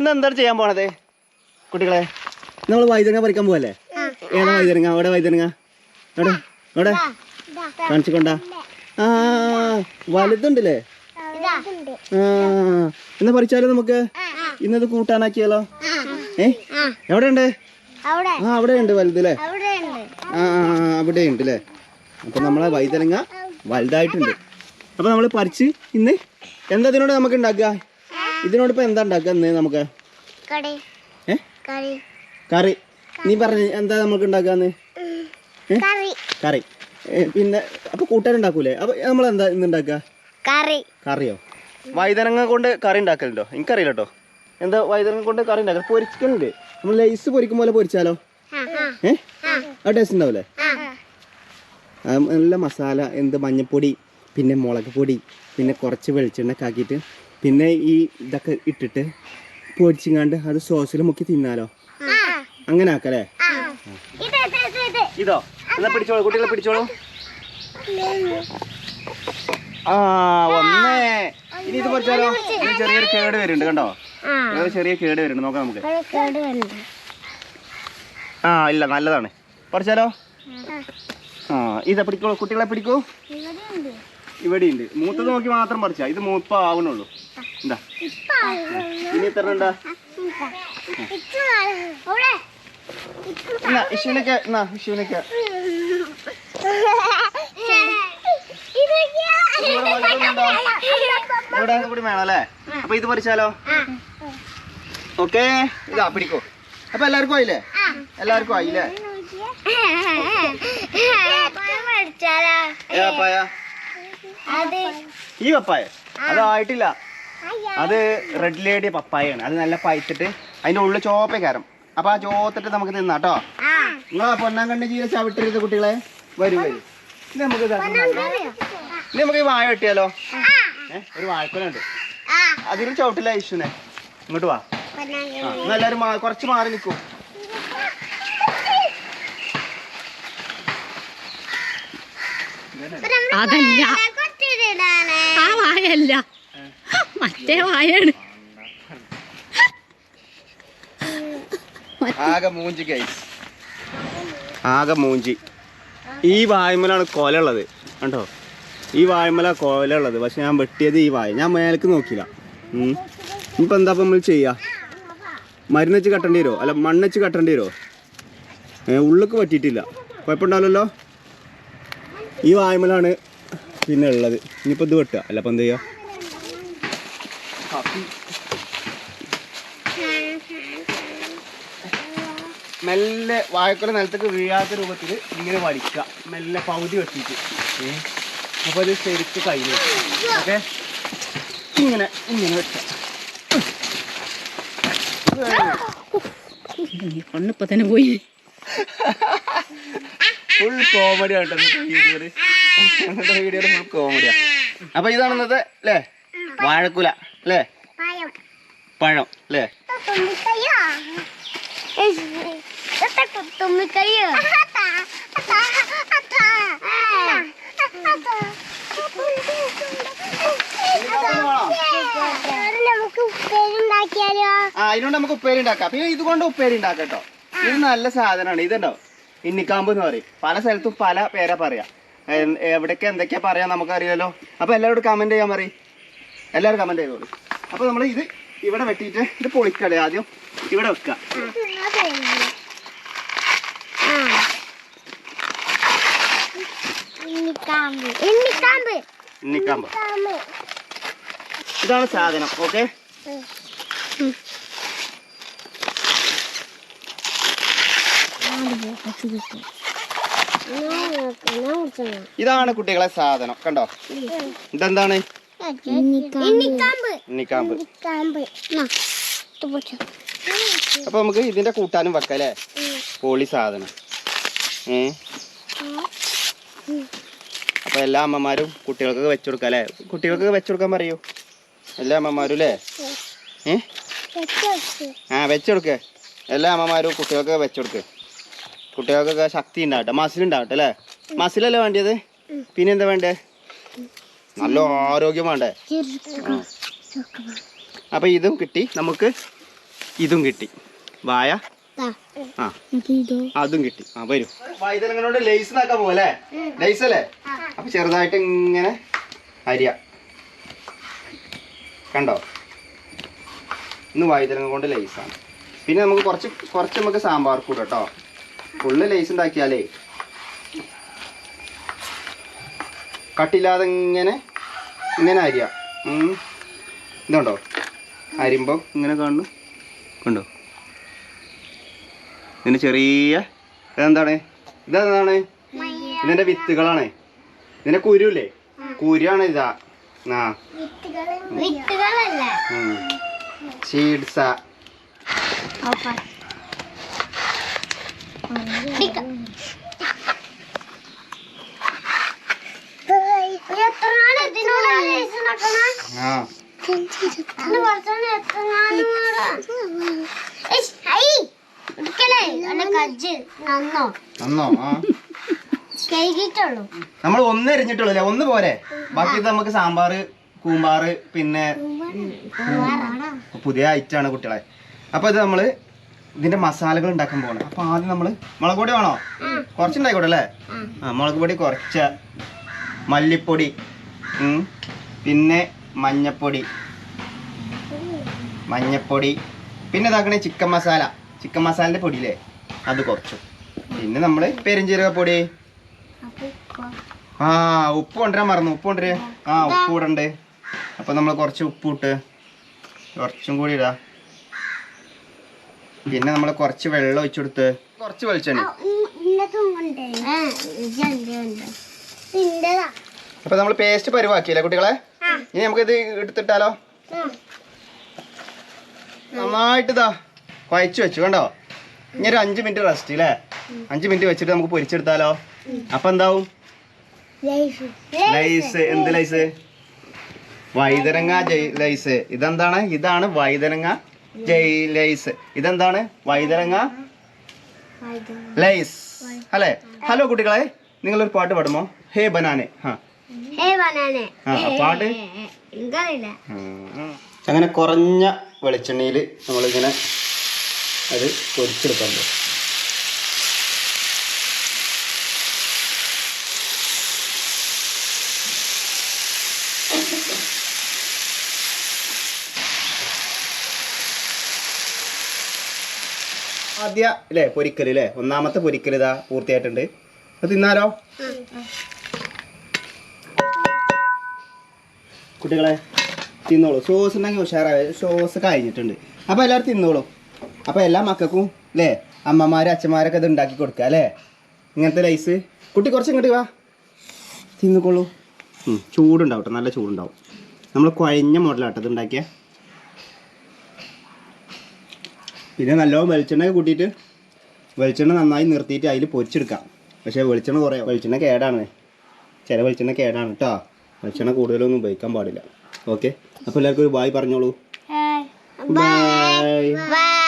ഇന്ന് എന്താണ് ചെയ്യാൻ പോണത്? കുട്ടികളെ നമ്മൾ വൈതരങ്ങ പറിക്കാൻ പോവല്ലേ? ഏതാ വൈതരങ്ങ അവിടെ വൈതരങ്ങ അവിടെ അവിടെ കാണിച്ചുകൊണ്ടാ ആ വലുതുണ്ടല്ലേ? ആ എന്നാ പറിച്ചാലോ നമുക്ക്? ഇന്നത് കൂട്ടാനാക്കിയാലോ? ഏ എവിടെ ഉണ്ട് ആ. അവിടെ. ഉണ്ട് വലുതല്ലേ? ആ അവിടെ ഉണ്ട് അല്ലേ അപ്പൊ നമ്മളെ വൈതരങ്ങ വലുതായിട്ടുണ്ട്. അപ്പൊ നമ്മൾ പറിച്ച് ഇന്ന് എന്താ ഇതിനോട് നമുക്ക് ഉണ്ടാക്കുക? ഇതിനോട് ഇപ്പൊ എന്താ ഉണ്ടാക്കുക നമുക്ക്? കറി. നീ പറഞ്ഞ എന്താ നമുക്ക് ഉണ്ടാക്കാന്ന് കറി. പിന്നെ അപ്പൊ കൂട്ടാൻ ഉണ്ടാക്കൂലേ? അപ്പൊ നമ്മൾ എന്താ ഇന്ന് ഉണ്ടാക്കുക? കറി. കറിയോ? വൈതനങ്ങ കൊണ്ട് കറി ഉണ്ടാക്കലുണ്ടോ? എനിക്കറിയില്ല കേട്ടോ എന്താ വൈതനങ്ങ കൊണ്ട് കറി ഉണ്ടാക്കൽ പൊരിക്കലുണ്ട്. നമ്മൾ ലൈസ് പൊരിക്കും പോലെ പൊരിച്ചാലോ? ഏ? ആ ടേസ്റ്റ് ഉണ്ടാവില്ലേ ആ, നല്ല മസാല എന്ത് മഞ്ഞപ്പൊടി പിന്നെ മുളക് പൊടി പിന്നെ കുറച്ച് വെളിച്ചെണ്ണ ആക്കിയിട്ട് പിന്നെ ഈ ഇതൊക്കെ ഇട്ടിട്ട് പൊടിച്ചിങ്ങാണ്ട് അത് സോസിൽ മുക്കി തിന്നാലോ? അങ്ങനെ ആക്കല്ലേ? ഇത് എന്നാ പിടിച്ചോളൂ കുട്ടികളെ പിടിച്ചോളൂ. ആ ഒന്നേ ഇനി ഇത് പൊടിച്ചാലോ? ഇനി ചെറിയൊരു കേട് വരുന്നുണ്ട് കണ്ടോ? ചെറിയ കേട് വരുന്നുണ്ട്. നോക്കാം നമുക്ക്. ആ ഇല്ല നല്ലതാണ്. പറിച്ചാലോ? ആ ഇതാ പിടിക്കോളൂ കുട്ടികളെ പിടിക്കൂ. ഇവിടെയുണ്ട്. ഇവിടെ ഉണ്ട് മൂത്തത് നോക്കി മാത്രം പറിച്ചാ. ഇത് മൂപ്പ ആവണുള്ളൂ ഇനി എത്ര ഉണ്ടാ അവിടെ. എന്നാ ഇഷുവിനൊക്കെ എന്നാ ഇഷുവിനൊക്കെ ഇവിടെ കൂടി വേണം അല്ലേ? അപ്പൊ ഇത് പറിച്ചാലോ? ഓക്കെ? ഇതാ പിടിക്കോ. അപ്പൊ എല്ലാവർക്കും ആയില്ലേ? എല്ലാവർക്കും ആയില്ലേ? ഈ പപ്പായ അതായിട്ടില്ല അത് റെഡ് ലേഡി പപ്പായാണ് അത് നല്ല പഴുത്തിട്ട് അതിന്റെ ഉള്ളിൽ ചോപ്പ കയറും അപ്പൊ ആ ചോത്തിട്ട് നമുക്ക് തിന്നാട്ടോ ആ. നിങ്ങളാ പൊന്നാൻ കണ്ട് ജീവ ചവിട്ടരുത് കുട്ടികളെ? വരൂ വരൂ. ഇനി നമുക്ക് ഇനി നമുക്ക് ഈ വാഴ വെട്ടിയാലോ? ഏഹ് ഒരു വായ്പനുണ്ട് ആ. അതിന് ചവിട്ടില്ല ഇഷുനെ ഇങ്ങോട്ട് വാ. എല്ലാരും എല്ലാവരും കുറച്ച് മാറി നിൽക്കും. അതല്ല. ആ വായല്ല മറ്റേ വായാണ്. ആകെ മൂഞ്ചി ഗൈസ് ആകെ മൂഞ്ചി. ഈ വായ്മലാണ് കൊല ഉള്ളത്. കണ്ടോ? ഈ വായ്മല കൊല ഉള്ളത്. പക്ഷെ ഞാൻ വെട്ടിയത് ഈ വായ. ഞാൻ മേലേക്ക് നോക്കിയില്ല. ഉം. ഇനിയിപ്പോ എന്താ ഇപ്പൊ നമ്മൾ ചെയ്യാ? മരുന്ന് വെച്ച് കട്ടേണ്ടി വരുമോ അല്ല മണ്ണ് വെച്ച് കട്ടേണ്ടി വരുമോ ഉള്ളിക്ക് പറ്റിയിട്ടില്ല. കുഴപ്പമുണ്ടാവില്ലല്ലോ? ഈ വായ്മലാണ് പിന്നെ ഉള്ളത്. ഇനിയിപ്പോൾ ഇത് വെട്ടുക. അല്ല അപ്പം എന്ത് ചെയ്യുക മെല്ലെ വാഴക്കുല നിലത്തേക്ക് വീഴാത്ത രൂപത്തിൽ ഇങ്ങനെ വലിക്കുക മെല്ലെ പകുതി വെട്ടിയിട്ട്. അപ്പോൾ അത് ശരിക്ക് കഴിഞ്ഞു. ഓക്കെ? ഇങ്ങനെ ഇങ്ങനെ വെക്കുക. തന്നെ പോയി. ഫുൾ കോമഡി ആട്ടോ വീഡിയോയിൽ. ഫുൾ കോമഡിയാ അപ്പൊ ഇതാണ് ഇന്നത്തെ അല്ലേ വാഴക്കുല. അല്ലേ പഴം. അല്ലേ തുമ്മിക്കയ്യോ നമുക്ക് നമുക്ക് ഉപ്പേരി ഉണ്ടാക്കാം പിന്നെ ഇതുകൊണ്ട് ഉപ്പേരി ഉണ്ടാക്കാം കേട്ടോ ഇത് നല്ല സാധനമാണ്. ഇതുണ്ടോ? ഇന്നിക്കാമ്പ് എന്ന് പറയും. പല സ്ഥലത്തും പല പേരാ പറയാ. എവിടൊക്കെ എവിടേക്ക് എന്തൊക്കെയാ പറയാ നമുക്കറിയാലോ. അപ്പൊ എല്ലാവരോടും കമന്റ് ചെയ്യാൻ പറയും. എല്ലാവരും കമന്റ് ചെയ്തോളൂ. അപ്പൊ നമ്മൾ ഇത് ഇവിടെ വെട്ടിയിട്ട് ഇത് പൊളിക്കടേ ആദ്യം. ഇവിടെ വെക്കുക ഇന്നിക്കാമ്പ് കാമ്പ് ഇതാണ് സാധനം ഓക്കെ ഇതാണ് കുട്ടികളെ സാധനം കണ്ടോ? ഇതെന്താണ്? അപ്പൊ നമുക്ക് ഇതിന്റെ കൂട്ടാനും വെക്കാം അല്ലേ? പോളി സാധനം. ഏ? അപ്പൊ എല്ലാ അമ്മമാരും കുട്ടികൾക്കൊക്കെ വെച്ചു കൊടുക്കാം അല്ലേ? കുട്ടികൾക്കൊക്കെ വെച്ചു കൊടുക്കാൻ പറയൂ. എല്ലാ അമ്മമാരും അല്ലേ? ഏ? ആ വെച്ചുകൊടുക്ക് എല്ലാ അമ്മമാരും കുട്ടികൾക്ക് വെച്ചു കൊടുക്ക്. കുട്ടികൾക്കൊക്കെ ശക്തി ഉണ്ടാവട്ടെ. മസിൽ ഉണ്ടാവട്ടെ അല്ലേ? മസിലല്ലേ വേണ്ടിയത്? പിന്നെന്താ വേണ്ടേ? നല്ല ആരോഗ്യം വേണ്ടേ. അപ്പൊ ഇതും കിട്ടി. നമുക്ക് ഇതും കിട്ടി. വായ. ആ. അതും കിട്ടി. ആ വരും. വൈതലങ്ങളോട് ലേസ് ആക്കാൻ പോലെ ലേസ് അല്ലേ? അപ്പൊ ചെറുതായിട്ട് ഇങ്ങനെ അരിയ. കണ്ടോ? ഇന്ന് വൈതലങ്ങ കൊണ്ട് ലേസാണ് പിന്നെ നമുക്ക് കുറച്ച് കുറച്ച് നമുക്ക് സാമ്പാർ കൂടെ കേട്ടോ. Full lace ഉണ്ടാക്കിയാലേ. കട്ടില്ലാതെ ഇങ്ങനെ ഇങ്ങനെ അരിയ. ഇതുണ്ടോ? അരിയുമ്പോൾ ഇങ്ങനെ കാണുന്നു. കണ്ടോ? ഇതിന് ചെറിയ ഇതെന്താണ്? ഇതെന്താണ്? ഇതിന്റെ വിത്തുകളാണ്. ഇതിന്റെ കുരുല്ലേ? കുരുവാണ് ഇതാ. ആ. വിത്തുകളല്ല. സീഡ്സ. എത്ര നാൾ ഇതിനോട് ലേസ് ഉണ്ടാക്കണം ആ ഇത് കുറച്ചാണ് എത്ര നാളും എടുക്കലേ അല്ല കജ്ജ് നന്നോ നന്നോ ആ കഴുകിയിട്ടുള്ളൂ നമ്മൾ ഒന്ന് എരിഞ്ഞിട്ടുള്ളൂ അല്ലേ ഒന്ന് പോരെ. ബാക്കി നമുക്ക് സാമ്പാറ് കൂമ്പാറ് പിന്നെ പുതിയ ഐറ്റാണ് കുട്ടികളെ. അപ്പൊ ഇത് നമ്മൾ ഇതിന്റെ മസാലകൾ ഉണ്ടാക്കാൻ പോകണം അപ്പൊ ആദ്യം നമ്മൾ മുളക് പൊടി വേണോ? കുറച്ചുണ്ടായിക്കോട്ടെ അല്ലേ? ആ മുളക് പൊടി കുറച്ച് മല്ലിപ്പൊടി ഉം. പിന്നെ മഞ്ഞപ്പൊടി മഞ്ഞപ്പൊടി പിന്നെ ഇതാക്കണേ ചിക്കൻ മസാല ചിക്കൻ മസാലന്റെ പൊടിയില്ലേ അത് കുറച്ചു പിന്നെ നമ്മൾ പെരിഞ്ചീരക പൊടി ആ ഉപ്പ് കൊണ്ടുവരാൻ മറന്നു ഉപ്പ് കൊണ്ടുവരേ ആ ഉപ്പ് ഇടണ്ട് അപ്പൊ നമ്മൾ കുറച്ച് ഉപ്പ് ഇട്ട് കുറച്ചും കൂടി ഇടാ പിന്നെ നമ്മൾ കുറച്ച് വെള്ളം ഒഴിച്ചു കൊടുത്ത് കുറച്ച് വെളിച്ചെണ്ണ അപ്പൊ നമ്മൾ പേസ്റ്റ് പരുവാക്കിയല്ലേ കുട്ടികളെ ഇനി നമുക്ക് ഇത് എടുത്തിട്ടാലോ നന്നായിട്ട് ഇതാ കുഴച്ച് വെച്ചു കണ്ടോ? ഇനി ഒരു അഞ്ച് മിനിറ്റ് റെസ്റ്റ് അല്ലേ അഞ്ച് മിനിറ്റ് വെച്ചിട്ട് നമുക്ക് പൊരിച്ചെടുത്താലോ? അപ്പൊ എന്താവും? ലൈസ്. എന്ത് ലൈസ്? വൈതരങ്ങ ലൈസ്. ഇതെന്താണ്? ഇതാണ് വൈതരങ്ങ ലൈസ്. ഇതെന്താണ്? വൈതരങ്ങ ലൈസ്. അല്ലേ? ഹലോ കുട്ടികളെ നിങ്ങളൊരു പാട്ട് പാടുമോ? ഹേ ബനാനെ. ഹേ. പാട്ട്? അങ്ങനെ കുറഞ്ഞ വെളിച്ചെണ്ണയിൽ നമ്മളിങ്ങനെ അത് പൊരിച്ചെടുക്കാൻ ആദ്യ അല്ലേ പൊരിക്കൽ അല്ലേ ഒന്നാമത്തെ പൊരിക്കൽ ഇതാ പൂർത്തിയായിട്ടുണ്ട്. അത് തിന്നാലോ? കുട്ടികളെ തിന്നോളൂ. സോസ് ഉണ്ടെങ്കിൽ ഉഷാറായ. സോസ് കഴിഞ്ഞിട്ടുണ്ട്. അപ്പോൾ എല്ലാവരും തിന്നോളൂ. അപ്പോൾ എല്ലാ മക്കൾക്കും അല്ലേ അമ്മമാരും അച്ഛന്മാരൊക്കെ ഇത് ഉണ്ടാക്കി കൊടുക്കുക അല്ലേ ഇങ്ങനത്തെ ലൈസ് കുട്ടി കുറച്ച് ഇങ്ങോട്ട് വാ. തിന്നിക്കോളൂ ചൂടുണ്ടാവും കേട്ടോ നല്ല ചൂടുണ്ടാവും. നമ്മൾ കുഴഞ്ഞ മോഡലാട്ടത് ഉണ്ടാക്കിയ. പിന്നെ നല്ലോണം വെളിച്ചെണ്ണ കൂട്ടിയിട്ട് വെളിച്ചെണ്ണ നന്നായി നിർത്തിയിട്ട് അതിൽ പൊരിച്ചെടുക്കാം. പക്ഷേ വെളിച്ചെണ്ണ കുറേ വെളിച്ചെണ്ണ കേടാണ്. ചില വെളിച്ചെണ്ണ കേടാണ് കേട്ടോ വെളിച്ചെണ്ണ കൂടുതലൊന്നും ഉപയോഗിക്കാൻ പാടില്ല. ഓക്കെ അപ്പോൾ എല്ലാവർക്കും ഒരു ബായ് പറഞ്ഞോളൂ. ബൈ